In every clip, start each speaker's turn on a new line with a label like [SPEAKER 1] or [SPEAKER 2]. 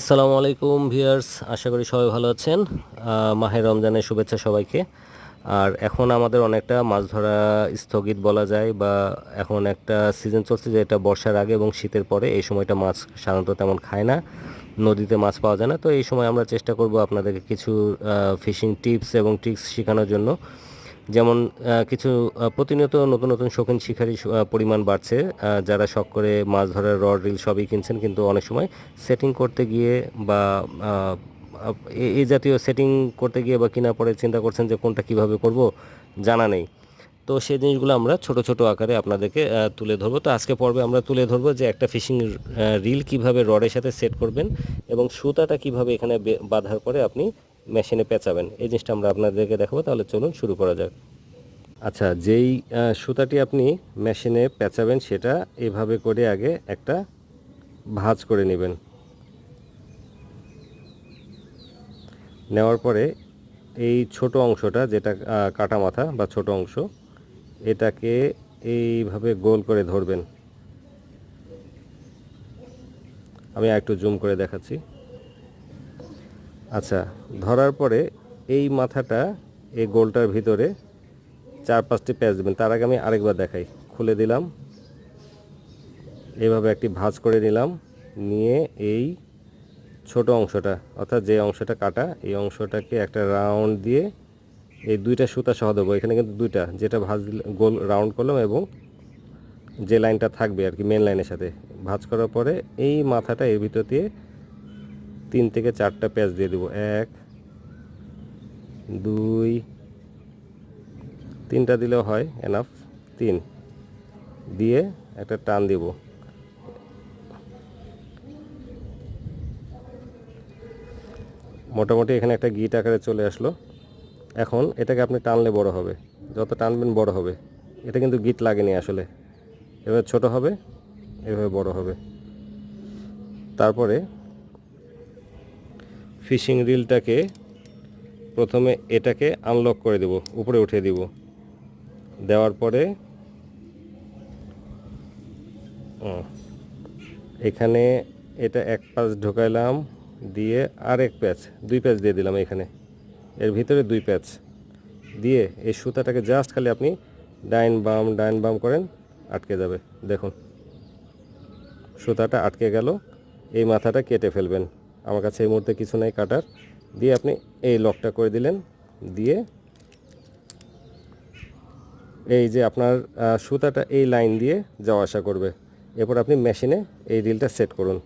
[SPEAKER 1] আসসালামু আলাইকুম ভিউয়ার্স, আশা করি সবাই ভালো আছেন। মাহের রমজানের শুভেচ্ছা সবাইকে। আর এখন আমাদের অনেকটা মাছ ধরা স্থগিত বলা যায় বা এখন একটা সিজন চলছে যেটা বর্ষার আগে এবং শীতের পরে। এই সময়টা মাছ সাধারণত তেমন খায় না, নদীতে মাছ পাওয়া যায় না। তো এই সময় আমরা চেষ্টা করব আপনাদেরকে কিছু ফিশিং টিপস এবং ট্রিক্স শেখানোর জন্য। যেমন কিছু প্রতিনিয়ত নতুন নতুন শৌখিন শিকারী পরিমাণ বাড়ছে যারা শখ করে মাছ ধরার রড, রিল সবই কিনছেন, কিন্তু অনেক সময় সেটিং করতে গিয়ে বা এই জাতীয় সেটিং করতে গিয়ে বা কিনা পরে চিন্তা করছেন যে কোনটা কীভাবে করব, জানা নেই। তো সেই জিনিসগুলো আমরা ছোট ছোট আকারে আপনাদেরকে তুলে ধরবো। তো আজকে পর্বে আমরা তুলে ধরবো যে একটা ফিশিং রিল কীভাবে রডের সাথে সেট করবেন এবং সুতাটা কীভাবে এখানে বাঁধার পরে আপনি মেশিনে পেঁচাবেন। এই জিনিসটা আমরা আপনাদেরকে দেখাবো, তাহলে চলুন শুরু করা যাক। আচ্ছা যেই সুতাটি আপনি মেশিনে পেঁচাবেন, সেটা এভাবে করে আগে একটা ভাঁজ করে নেবেন। নেওয়ার পরে এই ছোট অংশটা, যেটা কাটা মাথা বা ছোট অংশ, এটাকে এইভাবে গোল করে ধরবেন। আমি একটু জুম করে দেখাচ্ছি। আচ্ছা ধরার পরে এই মাথাটা এই গোলটার ভিতরে চার পাঁচটি প্যাচ দেবেন। তার আগে আমি আরেকবার দেখাই। খুলে দিলাম। এইভাবে একটি ভাঁজ করে নিলাম। নিয়ে এই ছোট অংশটা, অর্থাৎ যে অংশটা কাটা, এই অংশটাকে একটা রাউন্ড দিয়ে এই দুইটা সুতা সহ দেবো। এখানে কিন্তু দুইটা, যেটা ভাঁজ গোল রাউন্ড করলাম এবং যে লাইনটা থাকবে আর কি মেন লাইনের সাথে। ভাঁজ করার পরে এই মাথাটা এর ভিতর দিয়ে তিন থেকে চারটা প্যাচ দিয়ে দেবো। এক, দুই, তিনটা দিলেও হয় এনাফ তিন। দিয়ে একটা টান দিব। মোটামুটি এখানে একটা গিট আকারে চলে আসলো। এখন এটাকে আপনি টানলে বড় হবে। যত টানবেন বড় হবে। এটা কিন্তু গিট লাগেনি আসলে। এভাবে ছোট হবে, এভাবে বড় হবে। তারপরে ফিশিং রিলটাকে প্রথমে এটাকে আনলক করে দেব, উপরে উঠিয়ে দিব। দেওয়ার পরে এখানে এটা এক প্যাচ ঢোকাইলাম, দিয়ে আর এক প্যাচ, দুই প্যাচ দিয়ে দিলাম এখানে। এর ভিতরে দুই প্যাচ। দিয়ে এই সুতাটাকে জাস্ট খালি আপনি ডাইন বাম ডাইন বাম করেন, আটকে যাবে। দেখুন, সুতাটা আটকে গেল, এই মাথাটা কেটে ফেলবেন। আমার কাছে এই মুহূর্তে কিছু নাই কাটার। দিয়ে আপনি এই লকটা করে দিলেন। দিয়ে এই যে আপনার সুতাটা এই লাইন দিয়ে যাওয়া আসা করবে। এরপর আপনি মেশিনে এই রিলটা সেট করুন।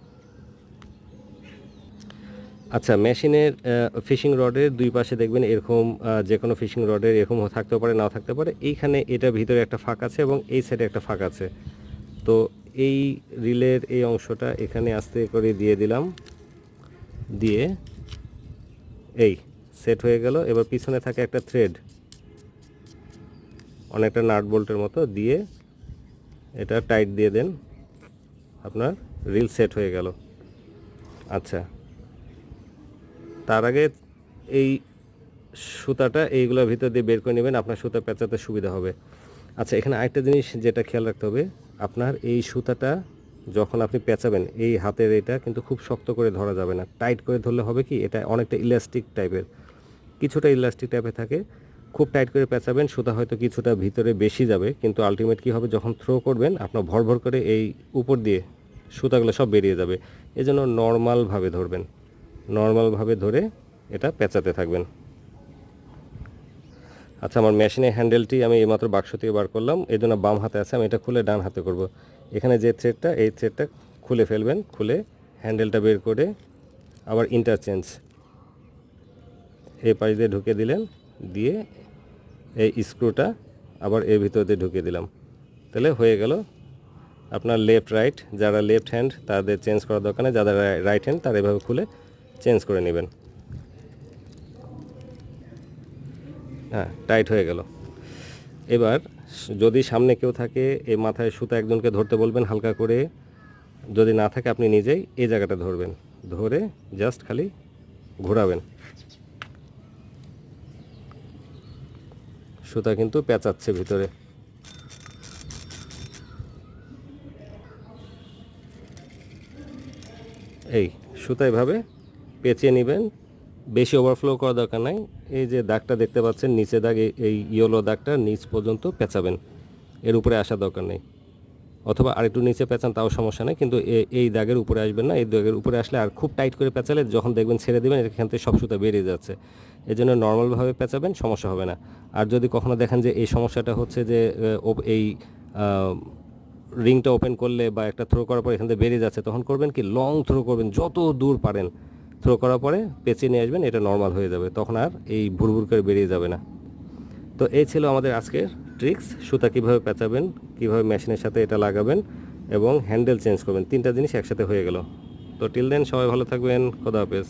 [SPEAKER 1] আচ্ছা মেশিনের ফিশিং রডের দুই পাশে দেখবেন এরকম যে কোনো ফিশিং রডের এরকম থাকতে পারে নাও থাকতে পারে। এইখানে এটা ভিতরে একটা ফাঁক আছে এবং এই সাইডে একটা ফাঁক আছে। তো এই রিলের এই অংশটা এখানে আস্তে করে দিয়ে দিলাম। দিয়ে এই সেট হয়ে গেল। এবার পিছনে থাকে একটা থ্রেড অনেকটা নাট বোল্টের মতো দিয়ে এটা টাইট দিয়ে দেন। আপনার রিল সেট হয়ে গেল। আচ্ছা। তার আগে এই সুতাটা এইগুলোর ভিতর দিয়ে বের করে নেবেন। আপনার সুতা পেঁচাতে সুবিধা হবে। আচ্ছা এখানে আরেকটা জিনিস যেটা খেয়াল রাখতে হবে, আপনার এই সুতাটা যখন আপনি পেঁচাবেন, এই হাতের এটা কিন্তু খুব শক্ত করে ধরা যাবে না। টাইট করে ধরলে হবে কি, এটা অনেকটা ইলাস্টিক টাইপের। কিছুটা ইলাস্টিক টাইপের থাকে, খুব টাইট করে পেঁচাবেন, সুতা হয়তো কিছুটা ভিতরে বেশি যাবে, কিন্তু আলটিমেট কি হবে, যখন থ্রো করবেন, আপনার ভর ভর করে এই উপর দিয়ে সুতাগুলো সব বেরিয়ে যাবে। এজন্য নর্মালভাবে ধরবেন। নর্মালভাবে ধরে এটা পেঁচাতে থাকবেন। আচ্ছা আমার মেশিনের হ্যান্ডেলটি আমি এইমাত্র বাক্স থেকে বার করলাম। এই জন্য বাম হাতে আছে, আমি এটা খুলে ডান হাতে করব। এখানে যে থ্রেডটা এই থ্রেডটা খুলে ফেলবেন, খুলে হ্যান্ডেলটা বের করে আবার ইন্টারচেঞ্জ এই পাশ দিয়ে ঢুকে দিলেন, দিয়ে এই স্ক্রুটা আবার এর ভিতর দিয়ে ঢুকিয়ে দিলাম। তাহলে হয়ে গেল আপনার লেফট রাইট যারা লেফট হ্যান্ড তাদের চেঞ্জ করার দরকার নেই যাদের রাইট হ্যান্ড তারা এভাবে খুলে চেঞ্জ করে নেবেন। হ্যাঁ টাইট হয়ে গেল। এবার যদি সামনে কেউ থাকে এই মাথায় সুতা একজনকে ধরতে বলবেন হালকা করে। যদি না থাকে, আপনি নিজেই এই জায়গাটা ধরবেন। ধরে জাস্ট খালি ঘোরাবেন। সুতা কিন্তু পেঁচাচ্ছে ভিতরে। এই সুতা এভাবে পেঁচিয়ে নেবেন। বেশি ওভারফ্লো করা দরকার নাই। এই যে দাগটা দেখতে পাচ্ছেন, নিচে দাগ, এই- ইয়েলো দাগটা নিচ পর্যন্ত পেঁচাবেন। এর উপরে আসা দরকার নেই। অথবা আরেকটু নিচে পেঁচান, তাও সমস্যা নেই। কিন্তু এই দাগের উপরে আসবেন না। এই দাগের উপরে আসলে আর খুব টাইট করে পেঁচালে যখন দেখবেন ছেড়ে দেবেন এখান থেকে সব সুতা বেরিয়ে যাচ্ছে। এই জন্য নর্মালভাবে পেঁচাবেন, সমস্যা হবে না। আর যদি কখনো দেখেন যে এই সমস্যাটা হচ্ছে যে এই রিংটা ওপেন করলে বা একটা থ্রো করার পর এখান থেকে বেরিয়ে যাচ্ছে, তখন করবেন কি? লং থ্রো করবেন, যত দূর পারেন। থ্রো করার পরে পেঁচিয়ে নিয়ে আসবেন, এটা নর্মাল হয়ে যাবে। তখন আর এই ভুরভুর করে বেরিয়ে যাবে না। তো এই ছিল আমাদের আজকের ট্রিক্স সুতা কীভাবে পেঁচাবেন, কীভাবে মেশিনের সাথে এটা লাগাবেন এবং হ্যান্ডেল চেঞ্জ করবেন। তিনটা জিনিস একসাথে হয়ে গেল। তো টিল দেন সবাই ভালো থাকবেন, খোদা হাফেজ।